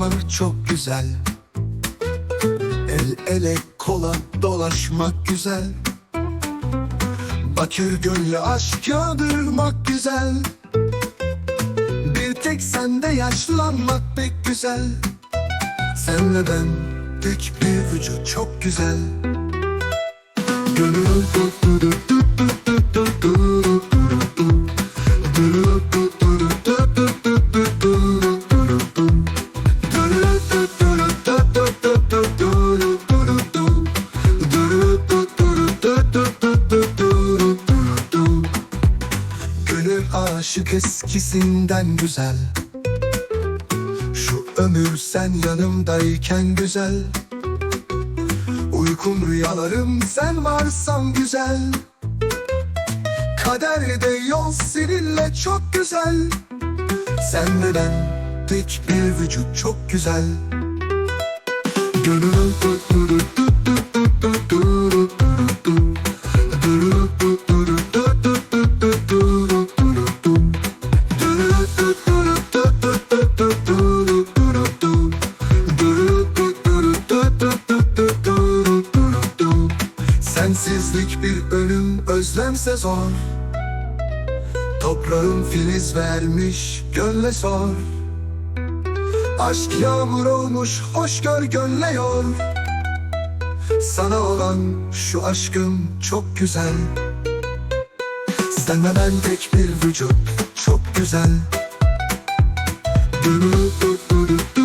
var çok güzel. El ele kola dolaşmak güzel. Bakır gönlü aşk yağdırmak güzel. Bir tek sende yaşlanmak pek güzel. Senle ben tek bir vücut çok güzel. Gönül du du du du du. Du du du du du Gönül aşık eskisinden güzel. Şu ömür sen yanımdayken güzel. Uykum rüyalarım sen varsan güzel. Kaderde yol seninle çok güzel. Sen ve ben tek bir vücut çok güzel. Gönül bir ölüm özlemse zor. Toprağım filiz vermiş gönle sor. Aşk yağmur olmuş hoş gör gönle yor. Sana olan şu aşkım çok güzel. Sen ve ben tek bir vücut çok güzel. Du du du